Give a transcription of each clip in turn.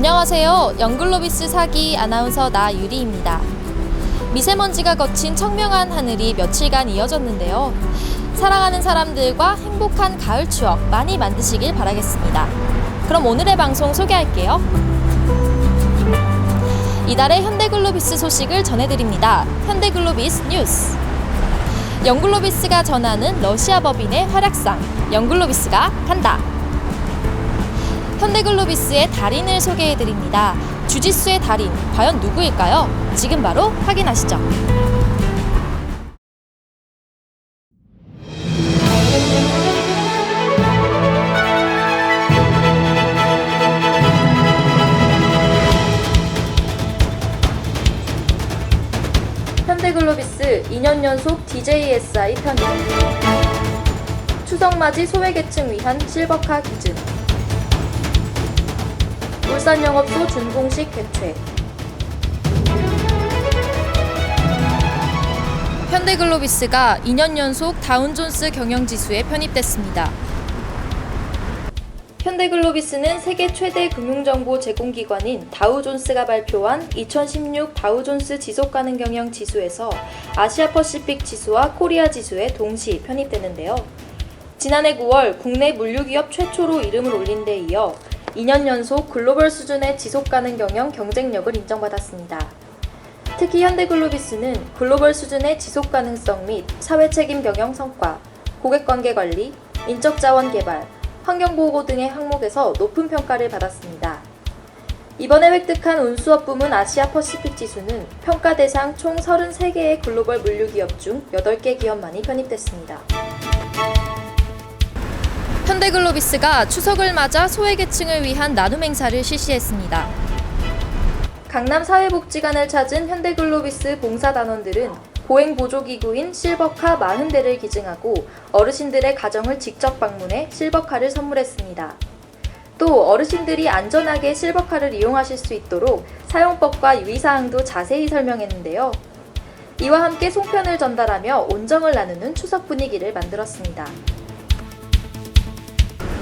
안녕하세요. 영글로비스 사기 아나운서 나유리입니다. 미세먼지가 거친 청명한 하늘이 며칠간 이어졌는데요. 사랑하는 사람들과 행복한 가을 추억 많이 만드시길 바라겠습니다. 그럼 오늘의 방송 소개할게요. 이달의 현대글로비스 소식을 전해드립니다. 현대글로비스 뉴스. 영글로비스가 전하는 러시아 법인의 활약상. 영글로비스가 간다. 현대글로비스의 달인을 소개해드립니다. 주짓수의 달인, 과연 누구일까요? 지금 바로 확인하시죠. 현대글로비스 2년 연속 DJSI 편입 추석 맞이 소외계층 위한 실버카 기준 울산 영업소 준공식 개최 현대글로비스가 2년 연속 다운존스 경영지수에 편입됐습니다. 현대글로비스는 세계 최대 금융정보 제공기관인 다우존스가 발표한 2016 다우존스 지속가능 경영 지수에서 아시아 퍼시픽 지수와 코리아 지수에 동시 편입되는데요. 지난해 9월 국내 물류기업 최초로 이름을 올린 데 이어 2년 연속 글로벌 수준의 지속 가능 경영 경쟁력을 인정받았습니다. 특히 현대글로비스는 글로벌 수준의 지속 가능성 및 사회 책임 경영 성과, 고객 관계 관리, 인적 자원 개발, 환경 보호 등의 항목에서 높은 평가를 받았습니다. 이번에 획득한 운수업 부문 아시아 퍼시픽 지수는 평가 대상 총 33개의 글로벌 물류 기업 중 8개 기업만이 편입됐습니다. 현대글로비스가 추석을 맞아 소외계층을 위한 나눔 행사를 실시했습니다. 강남 사회복지관을 찾은 현대글로비스 봉사단원들은 보행 보조기구인 실버카 40대를 기증하고 어르신들의 가정을 직접 방문해 실버카를 선물했습니다. 또 어르신들이 안전하게 실버카를 이용하실 수 있도록 사용법과 유의사항도 자세히 설명했는데요. 이와 함께 송편을 전달하며 온정을 나누는 추석 분위기를 만들었습니다.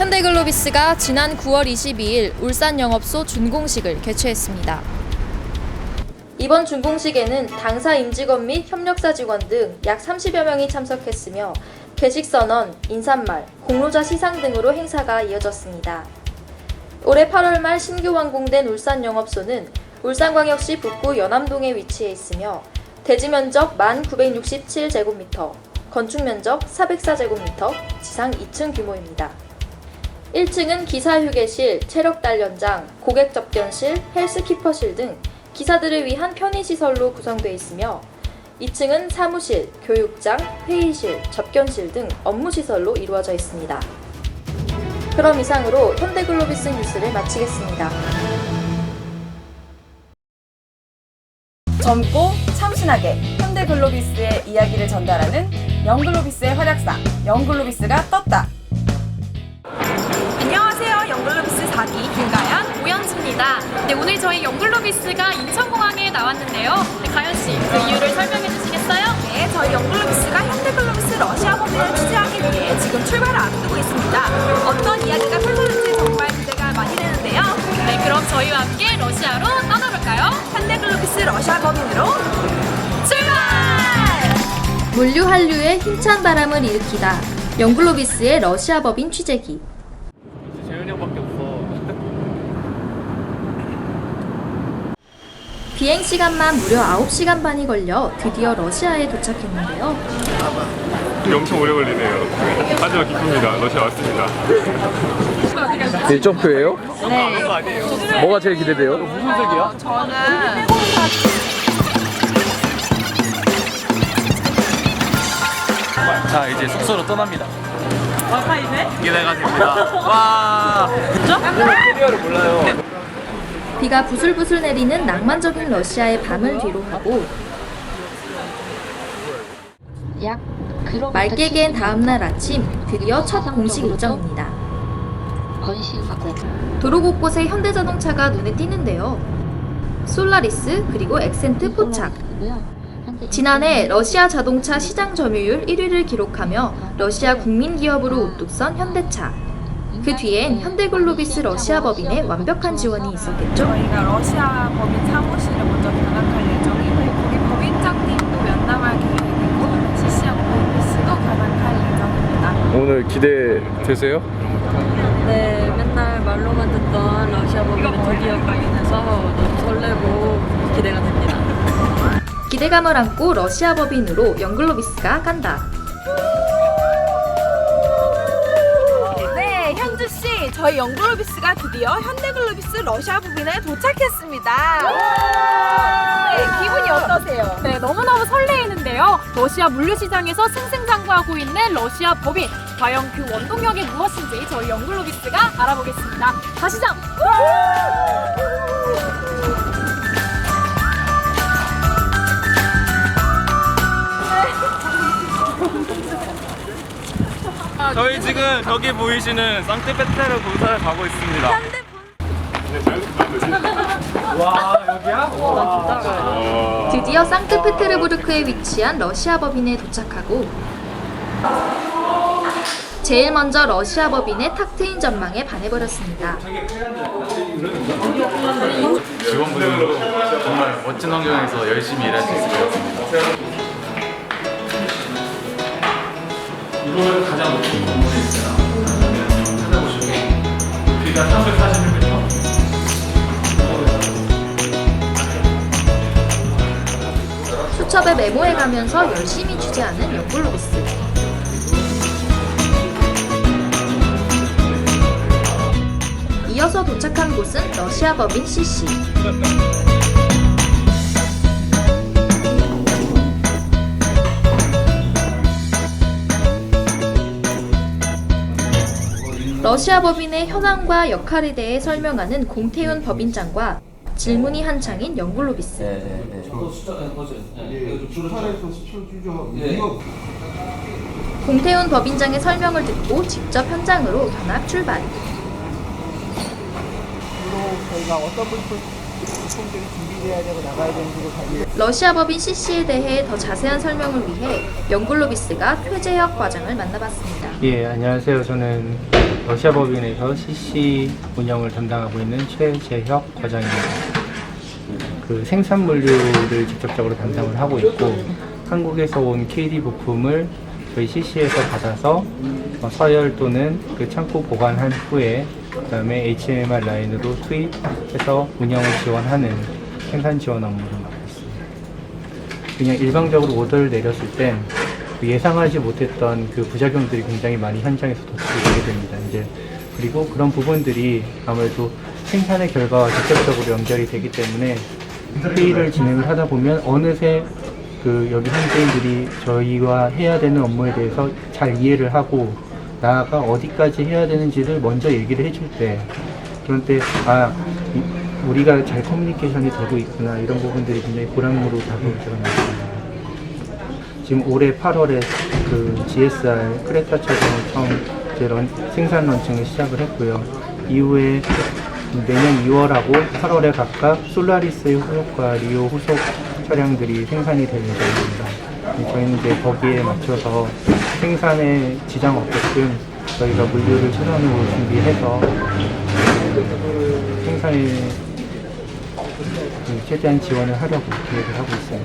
현대글로비스가 지난 9월 22일 울산 영업소 준공식을 개최했습니다. 이번 준공식에는 당사 임직원 및 협력사 직원 등 약 30여 명이 참석했으며 개식 선언, 인사말, 공로자 시상 등으로 행사가 이어졌습니다. 올해 8월 말 신규 완공된 울산 영업소는 울산광역시 북구 연암동에 위치해 있으며 대지 면적 1967제곱미터, 건축 면적 404제곱미터, 지상 2층 규모입니다. 1층은 기사 휴게실, 체력 단련장, 고객 접견실, 헬스키퍼실 등 기사들을 위한 편의시설로 구성되어 있으며 2층은 사무실, 교육장, 회의실, 접견실 등 업무시설로 이루어져 있습니다. 그럼 이상으로 현대글로비스 뉴스를 마치겠습니다. 젊고 참신하게 현대글로비스의 이야기를 전달하는 영글로비스의 활약상 영글로비스가 떴다. 4기 김가연, 오연수입니다. 네, 오늘 저희 영글로비스가 인천공항에 나왔는데요. 네, 가연 씨, 그 이유를 설명해 주시겠어요? 네, 저희 영글로비스가 현대글로비스 러시아 법인을 취재하기 위해 지금 출발을 앞두고 있습니다. 어떤 이야기가 펼쳐질지 정말 기대가 많이 되는데요. 네, 그럼 저희와 함께 러시아로 떠나볼까요? 현대글로비스 러시아 법인으로 출발! 물류 한류에 힘찬 바람을 일으키다. 영글로비스의 러시아 법인 취재기. 재현이 형밖에 없어. 비행 시간만 무려 9시간 반이 걸려 드디어 러시아에 도착했는데요. 엄청 오래 걸리네요. 하지만 기쁩니다. 러시아 왔습니다. 일정표예요? 네. 뭐가 제일 기대돼요? 무슨 색이야? 자 이제 숙소로 떠납니다. 기대가 됩니다. 와. 캐리어를 몰라요. 비가 부슬부슬 내리는 낭만적인 러시아의 밤을 뒤로 하고 맑게 갠 다음날 아침 드디어 첫 공식 일정입니다. 도로 곳곳에 현대자동차가 눈에 띄는데요. 솔라리스 그리고 엑센트 포착. 지난해 러시아 자동차 시장 점유율 1위를 기록하며 러시아 국민 기업으로 우뚝 선 현대차. 그 뒤엔 현대글로비스 러시아 법인의 완벽한 지원이 있었겠죠. 저희가 러시아 법인 사무실을 먼저 견학할 예정이고 거기 법인장님도 면담할 계획이고 CC하고 VPC도 견학할 예정입니다. 오늘 기대되세요? 네, 맨날 말로만 듣던 러시아 법인을 드디어 발견해서 너무 설레고 기대가 됩니다. 기대감을 안고 러시아 법인으로 영글로비스가 간다. 저희 영글로비스가 드디어 현대글로비스 러시아 부빈에 도착했습니다. 네, 기분이 어떠세요? 네, 너무너무 설레이는데요. 러시아 물류시장에서 승승장구하고 있는 러시아 법인. 과연 그 원동력이 무엇인지 저희 영글로비스가 알아보겠습니다. 가시죠! 저희 지금 저기 보이시는 상트페테르 본사를 가고 있습니다. 와 여기야? 드디어 상트페테르부르크에 위치한 러시아 법인에 도착하고 제일 먼저 러시아 법인의 탁 트인 전망에 반해버렸습니다. 직원분들도 정말 멋진 환경에서 열심히 일할 수 있을 것 같습니다. 이걸 가장 높은 건물에 있으나 찾아보시면 높이가 341m. 수첩에 메모해가면서 열심히 취재하는 영글로비스. 이어서 도착한 곳은 러시아 법인 CC. 러시아 법인의 현황과 역할에 대해 설명하는 공태훈 법인장과 질문이 한창인 영글로비스. 공태훈 법인장의 설명을 듣고 직접 현장으로 견학 출발. 저희가 어떤 물품들이 준비돼야 되고 나가야 되는지도 관리 러시아 법인 CC에 대해 더 자세한 설명을 위해 영글로비스가 퇴재혁 과장을 만나봤습니다. 예, 안녕하세요. 저는 러시아 법인에서 CC 운영을 담당하고 있는 최재혁 과장입니다. 그 생산 물류를 직접적으로 담당을 하고 있고 한국에서 온 KD 부품을 저희 CC에서 받아서 어, 서열 또는 그 창고 보관한 후에 그 다음에 HMR 라인으로 투입해서 운영을 지원하는 생산 지원 업무를 맡고 있습니다. 그냥 일방적으로 오더를 내렸을 땐그 예상하지 못했던 그 부작용들이 굉장히 많이 현장에서 도출이 되게 됩니다. 이제 그리고 그런 부분들이 아무래도 생산의 결과와 직접적으로 연결이 되기 때문에 회의를 진행을 하다 보면 어느새 그 여기 현지인들이 저희와 해야 되는 업무에 대해서 잘 이해를 하고 나아가 어디까지 해야 되는지를 먼저 얘기를 해줄 때 그런 때아 우리가 잘 커뮤니케이션이 되고 있구나 이런 부분들이 굉장히 보람으로 다가올 때가 많습니다. 지금 올해 8월에 그 GSR 크레타 차종을 처음 이제 런, 생산 런칭을 시작을 했고요. 이후에 내년 2월하고 8월에 각각 솔라리스의 후속과 리오 후속 차량들이 생산이 될 예정입니다. 네, 저희는 이제 거기에 맞춰서 생산에 지장 없게끔 저희가 물류를 최선으로 준비해서 생산에 그 최대한 지원을 하려고 계획을 하고 있습니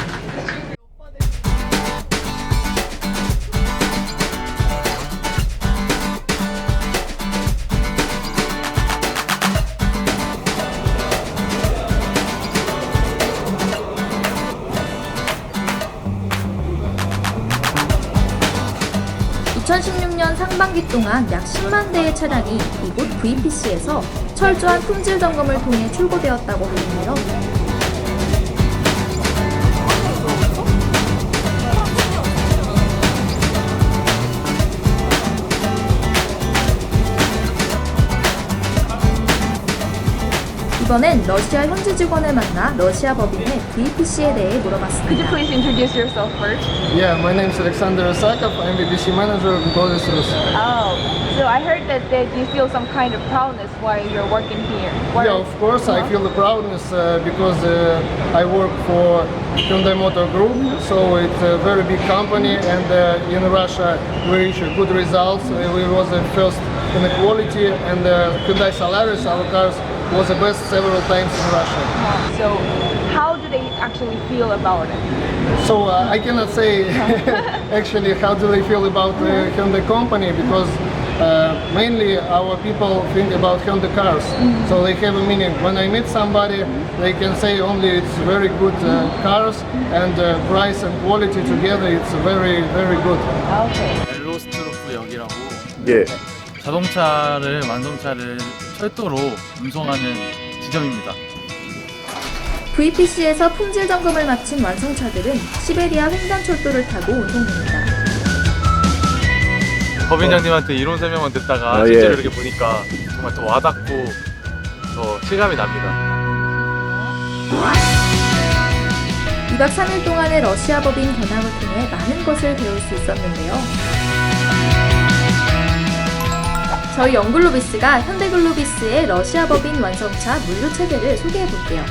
(2016년) 상반기 동안 약 10만 대의 차량이 이곳 VPC에서 철저한 품질 점검을 통해 출고되었다고 하는데요. 이번엔 러시아 현지 직원을 만나 러시아 법인의 VPC에 대해 물어봤습니다. Please introduce yourself first. Yeah, my name is Alexander Osakov. I'm BBC manager of Golis Rus. Oh, so I heard that, that you feel some kind of proudness while you're working here. What Yeah, of course, I feel the proudness uh, because uh, I work for Hyundai Motor Group, so it's a very big company, and uh, in Russia we reach good results. Uh, we was the first in the quality and the Hyundai Solaris, our cars, was the best several times in Russia. So, how do they actually feel about it? So uh, I cannot say actually how do they feel about uh, Hyundai company because uh, mainly our people think about Honda cars. Mm -hmm. So they have a meaning. When I meet somebody, they can say only it's very good uh, mm-hmm. cars and uh, price and quality together. It's very very good. Okay. 예. 자동차를 완성차를 철도로 운송하는 지점입니다. VPC에서 품질 점검을 마친 완성차들은 시베리아 횡단철도를 타고 운송됩니다. 법인장님한테 이론 설명만 듣다가 아, 실제로 예. 이렇게 보니까 정말 더 와닿고 더 실감이 납니다. 2박 3일 동안의 러시아 법인 견학을 통해 많은 것을 배울 수 있었는데요. 저희 영글로비스가 현대글로비스의 러시아 법인 완성차 물류 체계를 소개해 볼게요.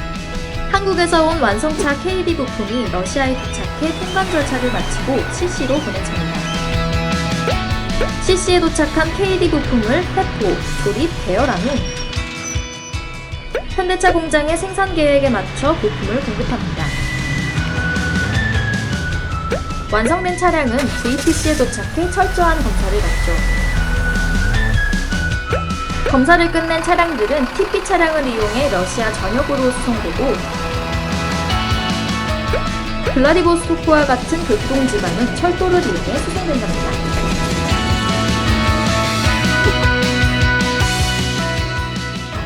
한국에서 온 완성차 KD 부품이 러시아에 도착해 통관 절차를 마치고 CC로 보내집니다. CC에 도착한 KD 부품을 회포, 조립, 대여한 후 현대차 공장의 생산 계획에 맞춰 부품을 공급합니다. 완성된 차량은 VPC에 도착해 철저한 검사를 받죠. 검사를 끝낸 차량들은 TP 차량을 이용해 러시아 전역으로 수송되고 블라디보스토크와 같은 교통 지방은 철도를 이용해 수송된답니다.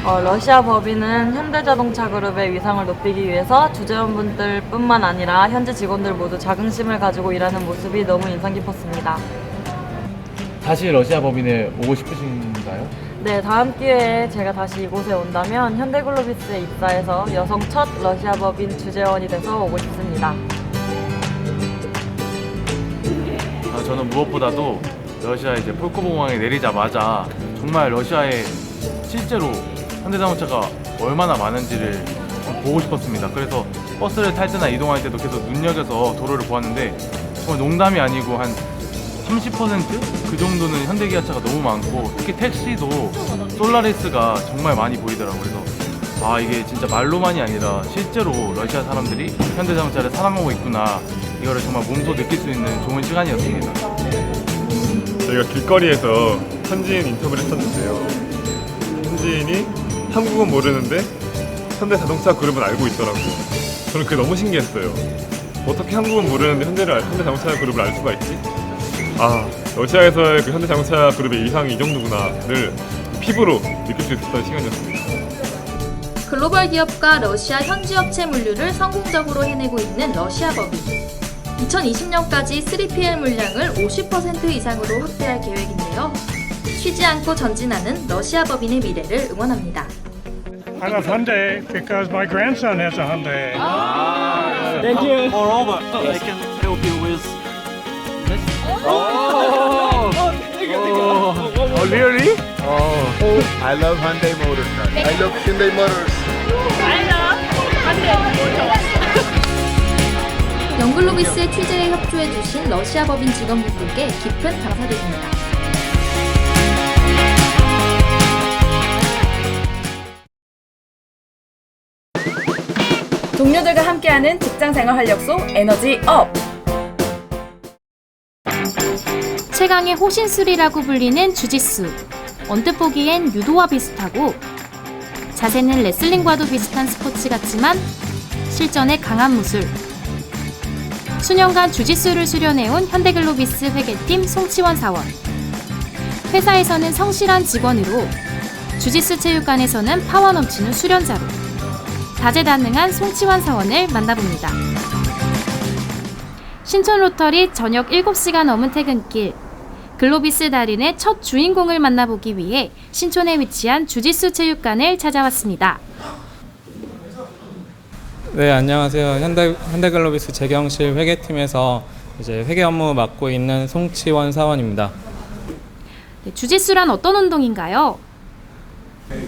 어, 러시아 법인은 현대자동차 그룹의 위상을 높이기 위해서 주재원분들 뿐만 아니라 현재 직원들 모두 자긍심을 가지고 일하는 모습이 너무 인상 깊었습니다. 다시 러시아 법인에 오고 싶으신가요? 네, 다음 기회에 제가 다시 이곳에 온다면 현대글로비스에 입사해서 여성 첫 러시아 법인 주재원이 돼서 오고 싶습니다. 아, 저는 무엇보다도 러시아 이제 폴코 공항에 내리자마자 정말 러시아에 실제로 현대자동차가 얼마나 많은지를 좀 보고 싶었습니다. 그래서 버스를 탈 때나 이동할 때도 계속 눈여겨서 도로를 보았는데 정말 농담이 아니고 한 30%그 정도는 현대기아차가 너무 많고 특히 택시도 솔라리스가 정말 많이 보이더라고요. 그래서 아 이게 진짜 말로만이 아니라 실제로 러시아 사람들이 현대자동차를 사랑하고 있구나 이거를 정말 몸소 느낄 수 있는 좋은 시간이었습니다. 저희가 길거리에서 현지인 인터뷰를 했었는데요. 현지인이 한국은 모르는데 현대 자동차 그룹은 알고 있더라고요. 저는 그게 너무 신기했어요. 어떻게 한국은 모르는데 현대를 알- 현대 자동차 그룹을 알 수가 있지? 아 러시아에서의 그 현대 자동차 그룹의 위상이 이 정도구나를 피부로 느낄 수 있었던 시간이었습니다. 글로벌 기업과 러시아 현지 업체 물류를 성공적으로 해내고 있는 러시아 법인. 2020년까지 3PL 물량을 50% 이상으로 확대할 계획인데요. 쉬지 않고 전진하는 러시아 법인의 미래를 응원합니다. I love Hyundai because my grandson has a Hyundai. Moreover, I can help you with Oh, really? I love Hyundai Motors. I love Hyundai Motors. 영글로비스의 취재에 협조해주신 러시아 법인 직원분들께 깊은 감사드립니다. 동료들과 함께하는 직장 생활 활력소 에너지 업. 최강의 호신술이라고 불리는 주짓수. 언뜻 보기엔 유도와 비슷하고 자세는 레슬링과도 비슷한 스포츠 같지만 실전에 강한 무술. 수년간 주짓수를 수련해온 현대글로비스 회계팀 송치원 사원. 회사에서는 성실한 직원으로 주짓수 체육관에서는 파워 넘치는 수련자로 다재다능한 송치원 사원을 만나봅니다. 신촌 로터리 저녁 7시가 넘은 퇴근길 글로비스 달인의 첫 주인공을 만나보기 위해 신촌에 위치한 주짓수 체육관을 찾아왔습니다. 네, 안녕하세요. 현대 현대글로비스 재경실 회계팀에서 이제 회계 업무 맡고 있는 송치원 사원입니다. 네, 주짓수란 어떤 운동인가요?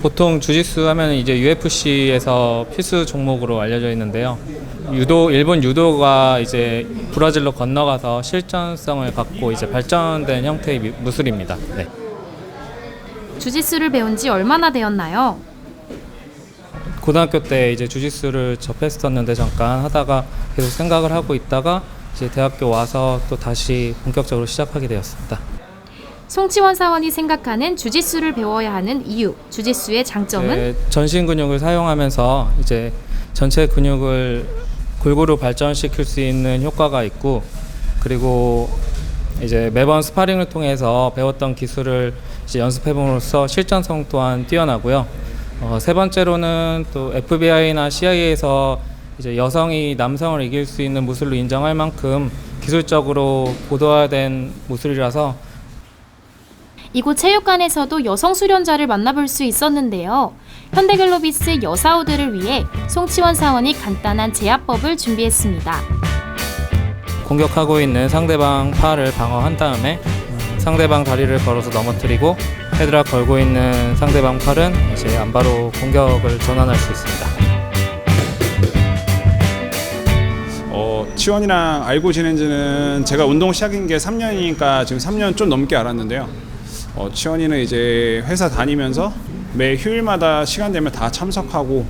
보통 주짓수 하면 이제 UFC에서 필수 종목으로 알려져 있는데요. 유도 일본 유도가 이제 브라질로 건너가서 실전성을 갖고 이제 발전된 형태의 미- 무술입니다. 네. 주짓수를 배운 지 얼마나 되었나요? 고등학교 때 이제 주짓수를 접했었는데 잠깐 하다가 계속 생각을 하고 있다가 이제 대학교 와서 또 다시 본격적으로 시작하게 되었습니다. 송치원 사원이 생각하는 주짓수를 배워야 하는 이유, 주짓수의 장점은 이제 전신 근육을 사용하면서 이제 전체 근육을 골고루 발전시킬 수 있는 효과가 있고 그리고 이제 매번 스파링을 통해서 배웠던 기술을 연습해봄으로써 실전성 또한 뛰어나고요. 어, 세 번째로는 또 FBI나 CIA에서 이제 여성이 남성을 이길 수 있는 무술로 인정할 만큼 기술적으로 고도화된 무술이라서 이곳 체육관에서도 여성 수련자를 만나볼 수 있었는데요. 현대글로비스 여사우들을 위해 송치원 사원이 간단한 제압법을 준비했습니다. 공격하고 있는 상대방 팔을 방어한 다음에 상대방 다리를 걸어서 넘어뜨리고 헤드락 걸고 있는 상대방 팔은 이제 안바로 공격을 전환할 수 있습니다. 어, 치원이랑 알고 지낸 지는 제가 운동 시작인 게 3년이니까 지금 3년 좀 넘게 알았는데요. 어, 치원이는 이제 회사 다니면서 매 휴일마다 시간 되면 다 참석하고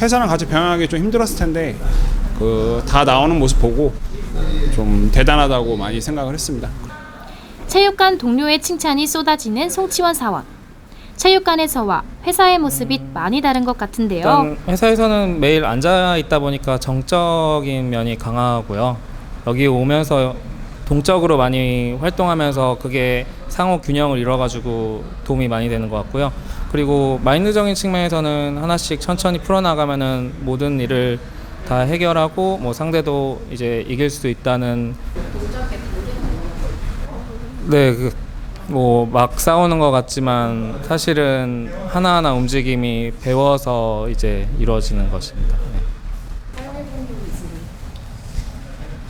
회사랑 같이 병행하기 좀 힘들었을 텐데 그 다 나오는 모습 보고 좀 대단하다고 많이 생각을 했습니다. 체육관 동료의 칭찬이 쏟아지는 송치원 사원. 체육관에서와 회사의 모습이 많이 다른 것 같은데요. 일단 회사에서는 매일 앉아 있다 보니까 정적인 면이 강하고요. 여기 오면서 동적으로 많이 활동하면서 그게 상호 균형을 이뤄가지고 도움이 많이 되는 것 같고요. 그리고 마인드적인 측면에서는 하나씩 천천히 풀어나가면은 모든 일을 다 해결하고 뭐 상대도 이제 이길 수 있다는 네, 그, 뭐, 막 싸우는 것 같지만 사실은 하나하나 움직임이 배워서 이제 이루어지는 것입니다.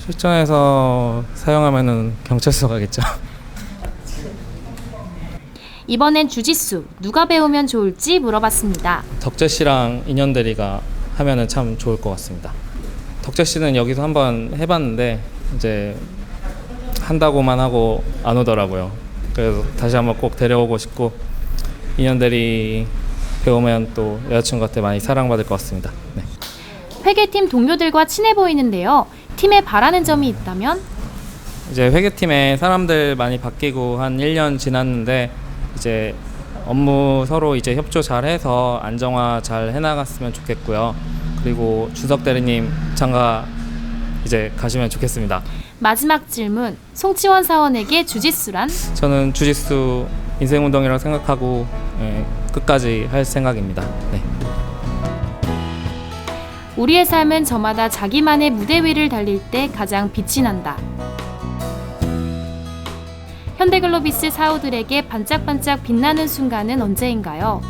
실전에서 사용하면은 경찰서 가겠죠. 이번엔 주짓수 누가 배우면 좋을지 물어봤습니다. 덕재 씨랑 인연대리가 하면은 참 좋을 것 같습니다. 덕재 씨는 여기서 한번 해봤는데 이제 한다고만 하고 안 오더라고요. 그래서 다시 한번 꼭 데려오고 싶고 인연대리 배우면 또 여자친구한테 많이 사랑받을 것 같습니다. 네. 회계팀 동료들과 친해 보이는데요. 팀에 바라는 점이 있다면 이제 회계팀에 사람들 많이 바뀌고 한 1년 지났는데 이제 업무 서로 이제 협조 잘 해서 안정화 잘 해나갔으면 좋겠고요. 그리고 주석 대리님 장가 이제 가시면 좋겠습니다. 마지막 질문. 송치원 사원에게 주짓수란? 저는 주짓수 인생 운동이라고 생각하고 예, 끝까지 할 생각입니다. 네. 우리의 삶은 저마다 자기만의 무대 위를 달릴 때 가장 빛이 난다. 현대글로비스 사우들에게 반짝반짝 빛나는 순간은 언제인가요?